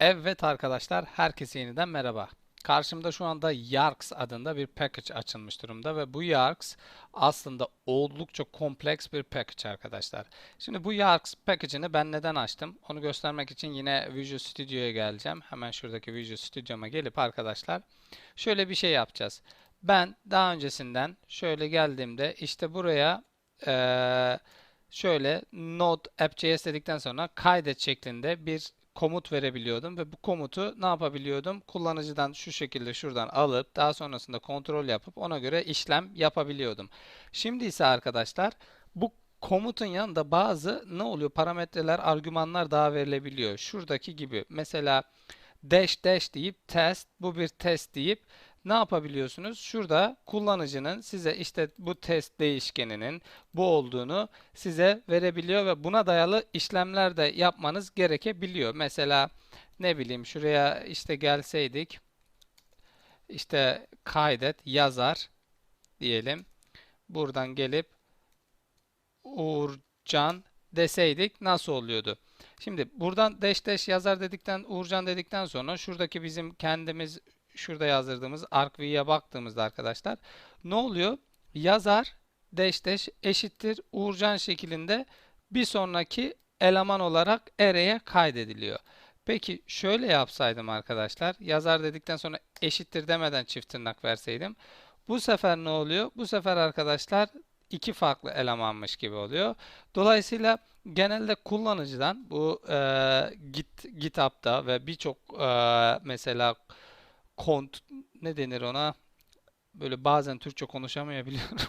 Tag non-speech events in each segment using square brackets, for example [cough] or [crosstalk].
Evet arkadaşlar, herkese yeniden merhaba. Karşımda şu anda Yarks adında bir package açılmış durumda ve bu Yarks aslında oldukça kompleks bir package arkadaşlar. Şimdi bu Yarks package'ini ben neden açtım? Onu göstermek için yine Visual Studio'ya geleceğim. Hemen şuradaki Visual Studio'ma gelip arkadaşlar şöyle bir şey yapacağız. Ben daha öncesinden şöyle geldiğimde işte buraya eee, şöyle node app.js dedikten sonra kaydet şeklinde bir komut verebiliyordum ve bu komutu ne yapabiliyordum? Kullanıcıdan şu şekilde şuradan alıp daha sonrasında kontrol yapıp ona göre işlem yapabiliyordum. Şimdi ise arkadaşlar bu komutun yanında bazı ne oluyor? Parametreler, argümanlar daha verilebiliyor. Şuradaki gibi mesela dash dash deyip test bu bir test deyip ne yapabiliyorsunuz? Şurada kullanıcının size işte bu test değişkeninin bu olduğunu size verebiliyor ve buna dayalı işlemler de yapmanız gerekebiliyor. Mesela ne bileyim şuraya işte gelseydik işte kaydet yazar diyelim. Buradan gelip Uğurcan deseydik nasıl oluyordu? Şimdi buradan dash dash yazar dedikten Uğurcan dedikten sonra şuradaki bizim kendimiz şurada yazdırdığımız argv'ye baktığımızda arkadaşlar ne oluyor? Yazar dash dash eşittir Uğurcan şeklinde bir sonraki eleman olarak array'e kaydediliyor. Peki şöyle yapsaydım arkadaşlar yazar dedikten sonra eşittir demeden çift tırnak verseydim bu sefer ne oluyor? Bu sefer arkadaşlar iki farklı elemanmış gibi oluyor. Dolayısıyla genelde kullanıcıdan bu e, Git GitHub'da ve birçok e, mesela kont ne denir ona? Böyle bazen Türkçe konuşamayabiliyorum. [laughs]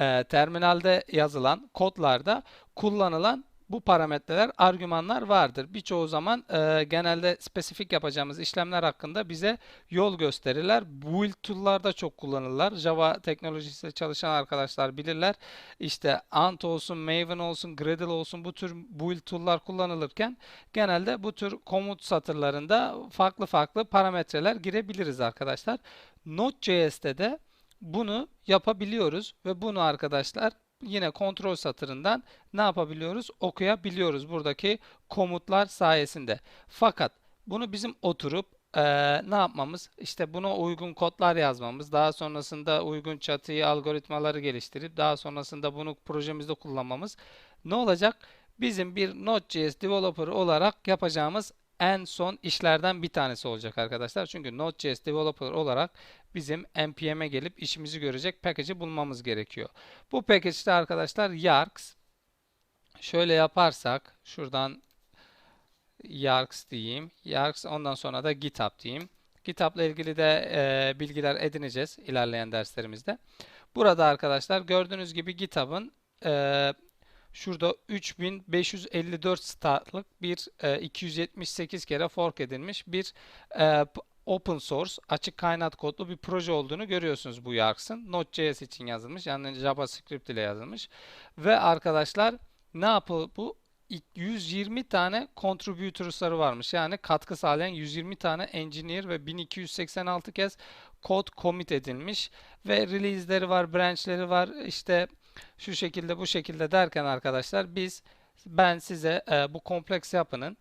E, terminalde yazılan kodlarda kullanılan bu parametreler, argümanlar vardır. Birçoğu zaman e, genelde spesifik yapacağımız işlemler hakkında bize yol gösterirler. Build tool'larda çok kullanırlar. Java teknolojisiyle çalışan arkadaşlar bilirler. İşte Ant olsun, Maven olsun, Gradle olsun bu tür build tool'lar kullanılırken genelde bu tür komut satırlarında farklı farklı parametreler girebiliriz arkadaşlar. Node.js'te de bunu yapabiliyoruz ve bunu arkadaşlar yine kontrol satırından ne yapabiliyoruz? Okuyabiliyoruz buradaki komutlar sayesinde. Fakat bunu bizim oturup e, ne yapmamız? İşte buna uygun kodlar yazmamız, daha sonrasında uygun çatıyı, algoritmaları geliştirip daha sonrasında bunu projemizde kullanmamız ne olacak? Bizim bir Node.js developer olarak yapacağımız en son işlerden bir tanesi olacak arkadaşlar. Çünkü Node.js developer olarak bizim npm'e gelip işimizi görecek package'i bulmamız gerekiyor. Bu package'de arkadaşlar yarks şöyle yaparsak şuradan yarks diyeyim. Yarks ondan sonra da GitHub diyeyim. GitHub'la ilgili de e, bilgiler edineceğiz ilerleyen derslerimizde. Burada arkadaşlar gördüğünüz gibi GitHub'ın e, Şurada 3554 startlık bir e, 278 kere fork edilmiş bir e, open source açık kaynak kodlu bir proje olduğunu görüyorsunuz bu Yarks'ın. Node.js için yazılmış yani JavaScript ile yazılmış. Ve arkadaşlar ne yapı bu? 120 tane contributors'ları varmış. Yani katkı sağlayan 120 tane engineer ve 1286 kez kod commit edilmiş ve release'leri var, branch'leri var. İşte şu şekilde bu şekilde derken arkadaşlar biz ben size e, bu kompleks yapının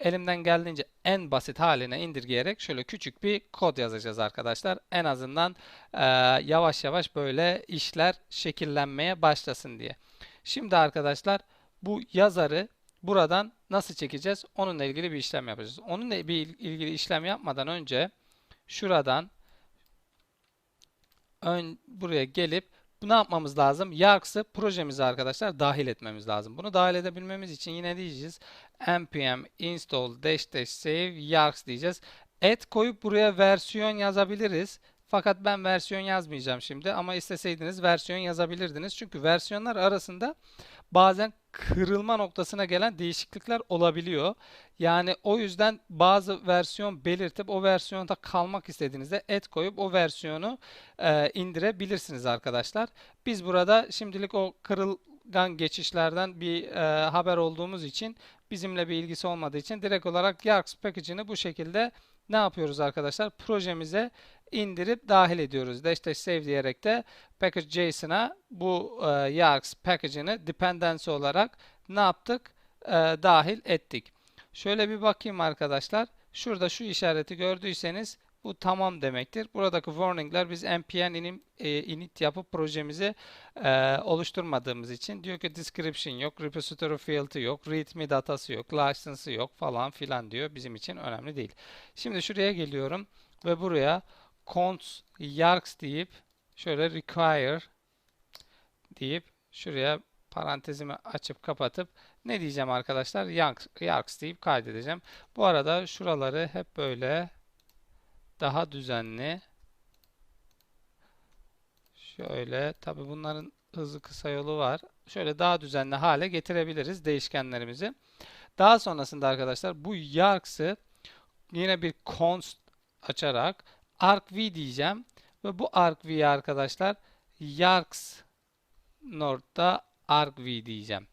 elimden geldiğince en basit haline indirgeyerek şöyle küçük bir kod yazacağız arkadaşlar. En azından e, yavaş yavaş böyle işler şekillenmeye başlasın diye. Şimdi arkadaşlar bu yazarı buradan nasıl çekeceğiz? Onunla ilgili bir işlem yapacağız. Onunla bir ilgili işlem yapmadan önce şuradan ön buraya gelip bu ne yapmamız lazım? Yarks'ı projemize arkadaşlar dahil etmemiz lazım. Bunu dahil edebilmemiz için yine diyeceğiz npm install dash dash save yarks diyeceğiz. Et koyup buraya versiyon yazabiliriz. Fakat ben versiyon yazmayacağım şimdi ama isteseydiniz versiyon yazabilirdiniz. Çünkü versiyonlar arasında bazen kırılma noktasına gelen değişiklikler olabiliyor. Yani o yüzden bazı versiyon belirtip o versiyonda kalmak istediğinizde et koyup o versiyonu e, indirebilirsiniz arkadaşlar. Biz burada şimdilik o kırılgan geçişlerden bir e, haber olduğumuz için bizimle bir ilgisi olmadığı için direkt olarak Yarks package'ini bu şekilde ne yapıyoruz arkadaşlar? Projemize indirip dahil ediyoruz. Dash save diyerek de package.json'a bu e, Yarks package'ini dependency olarak ne yaptık? E, dahil ettik. Şöyle bir bakayım arkadaşlar. Şurada şu işareti gördüyseniz bu tamam demektir. Buradaki warning'ler biz npm inim, e, init yapıp projemizi e, oluşturmadığımız için diyor ki description yok, repository field'i yok, readme datası yok, license'ı yok falan filan diyor. Bizim için önemli değil. Şimdi şuraya geliyorum ve buraya const yarks deyip şöyle require deyip şuraya parantezimi açıp kapatıp ne diyeceğim arkadaşlar? Yarks, yarks deyip kaydedeceğim. Bu arada şuraları hep böyle daha düzenli şöyle tabi bunların hızlı kısa yolu var. Şöyle daha düzenli hale getirebiliriz değişkenlerimizi. Daha sonrasında arkadaşlar bu yarks'ı yine bir const açarak argv diyeceğim ve bu argv'ye arkadaşlar yarks nord'da argv diyeceğim.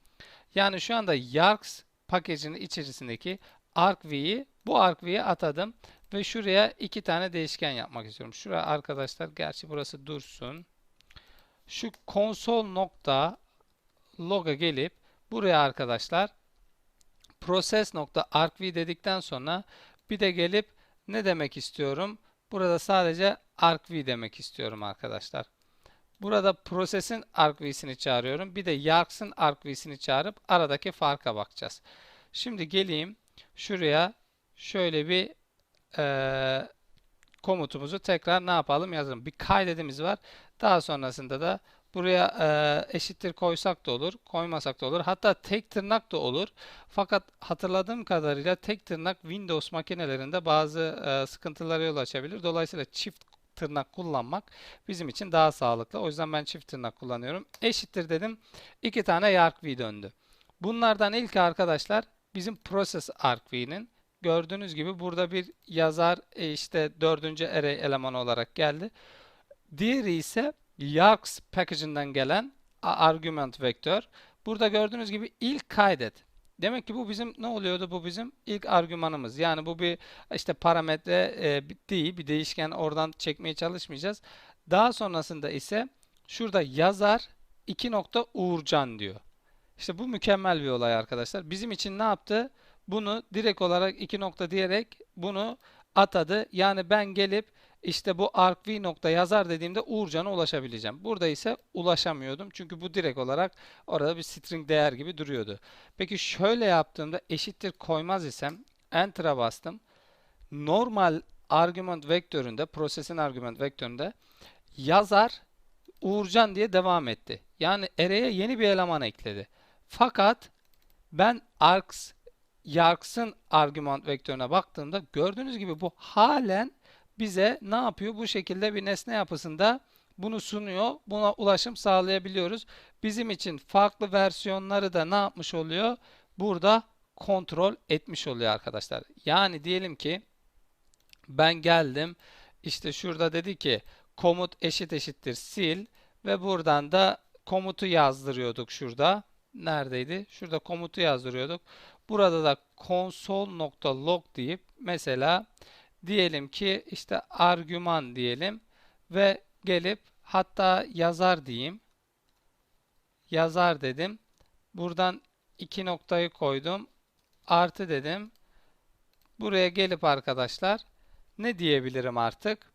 Yani şu anda yarks paketinin içerisindeki argv'yi bu argv'ye atadım ve şuraya iki tane değişken yapmak istiyorum. Şuraya arkadaşlar gerçi burası dursun. Şu konsol nokta log'a gelip buraya arkadaşlar process nokta argv dedikten sonra bir de gelip ne demek istiyorum? Burada sadece argv demek istiyorum arkadaşlar. Burada prosesin argv'sini çağırıyorum. Bir de yarks'ın argv'sini çağırıp aradaki farka bakacağız. Şimdi geleyim şuraya şöyle bir e, komutumuzu tekrar ne yapalım yazalım. Bir kaydedimiz var. Daha sonrasında da buraya e, eşittir koysak da olur, koymasak da olur. Hatta tek tırnak da olur. Fakat hatırladığım kadarıyla tek tırnak Windows makinelerinde bazı e, sıkıntılara yol açabilir. Dolayısıyla çift tırnak kullanmak bizim için daha sağlıklı. O yüzden ben çift tırnak kullanıyorum. Eşittir dedim. İki tane yargv döndü. Bunlardan ilk arkadaşlar bizim process argv'nin gördüğünüz gibi burada bir yazar e, işte dördüncü array elemanı olarak geldi. Diğeri ise yargs package'inden gelen argument vektör. Burada gördüğünüz gibi ilk kaydet. Demek ki bu bizim ne oluyordu? Bu bizim ilk argümanımız. Yani bu bir işte parametre e, değil, bir değişken oradan çekmeye çalışmayacağız. Daha sonrasında ise şurada yazar 2 nokta Uğurcan diyor. İşte bu mükemmel bir olay arkadaşlar. Bizim için ne yaptı? Bunu direkt olarak 2 nokta diyerek bunu atadı. Yani ben gelip işte bu argv nokta yazar dediğimde Uğurcan'a ulaşabileceğim. Burada ise ulaşamıyordum. Çünkü bu direkt olarak orada bir string değer gibi duruyordu. Peki şöyle yaptığımda eşittir koymaz isem Enter'a bastım. Normal argüman vektöründe, prosesin argüman vektöründe yazar Uğurcan diye devam etti. Yani array'e yeni bir eleman ekledi. Fakat ben args yargs'ın argüman vektörüne baktığımda gördüğünüz gibi bu halen bize ne yapıyor? Bu şekilde bir nesne yapısında bunu sunuyor. Buna ulaşım sağlayabiliyoruz. Bizim için farklı versiyonları da ne yapmış oluyor? Burada kontrol etmiş oluyor arkadaşlar. Yani diyelim ki ben geldim işte şurada dedi ki komut eşit eşittir sil ve buradan da komutu yazdırıyorduk şurada. Neredeydi? Şurada komutu yazdırıyorduk. Burada da console.log deyip mesela diyelim ki işte argüman diyelim ve gelip hatta yazar diyeyim. Yazar dedim. Buradan iki noktayı koydum. Artı dedim. Buraya gelip arkadaşlar ne diyebilirim artık?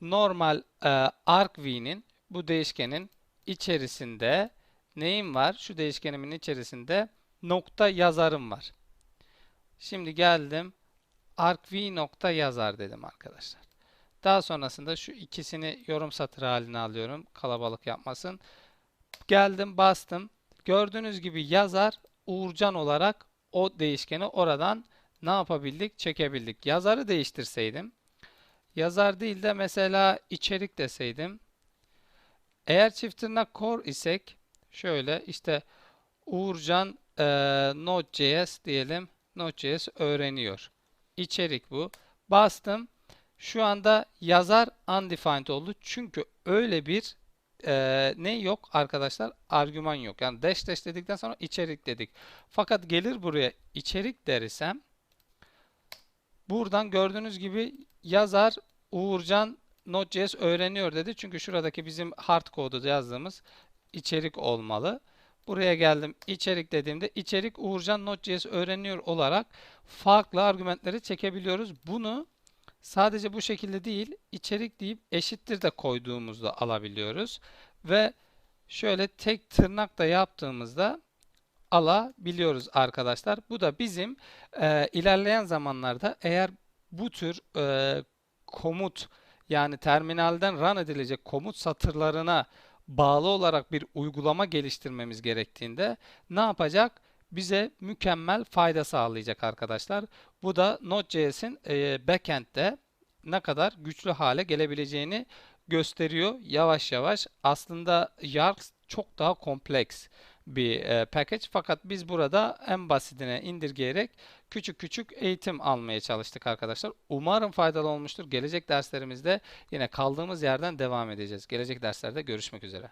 Normal e, argv'nin bu değişkenin içerisinde neyim var? Şu değişkenimin içerisinde nokta yazarım var. Şimdi geldim argv nokta yazar dedim arkadaşlar. Daha sonrasında şu ikisini yorum satırı haline alıyorum. Kalabalık yapmasın. Geldim bastım. Gördüğünüz gibi yazar Uğurcan olarak o değişkeni oradan ne yapabildik? Çekebildik. Yazarı değiştirseydim. Yazar değil de mesela içerik deseydim. Eğer çift tırnak core isek şöyle işte Uğurcan e, Node.js diyelim. Node.js öğreniyor. İçerik bu. Bastım. Şu anda yazar undefined oldu. Çünkü öyle bir e, ne yok arkadaşlar? Argüman yok. Yani dash dash dedikten sonra içerik dedik. Fakat gelir buraya içerik dersem buradan gördüğünüz gibi yazar Uğurcan Node.js öğreniyor dedi. Çünkü şuradaki bizim hard kodu yazdığımız içerik olmalı. Buraya geldim. içerik dediğimde içerik Uğurcan Node.js öğreniyor olarak farklı argümanları çekebiliyoruz. Bunu sadece bu şekilde değil, içerik deyip eşittir de koyduğumuzda alabiliyoruz. Ve şöyle tek tırnakla yaptığımızda alabiliyoruz arkadaşlar. Bu da bizim e, ilerleyen zamanlarda eğer bu tür e, komut yani terminalden run edilecek komut satırlarına bağlı olarak bir uygulama geliştirmemiz gerektiğinde ne yapacak? Bize mükemmel fayda sağlayacak arkadaşlar. Bu da Node.js'in e, backend'de ne kadar güçlü hale gelebileceğini gösteriyor yavaş yavaş. Aslında Yarx çok daha kompleks bir e, package fakat biz burada en basitine indirgeyerek küçük küçük eğitim almaya çalıştık arkadaşlar. Umarım faydalı olmuştur. Gelecek derslerimizde yine kaldığımız yerden devam edeceğiz. Gelecek derslerde görüşmek üzere.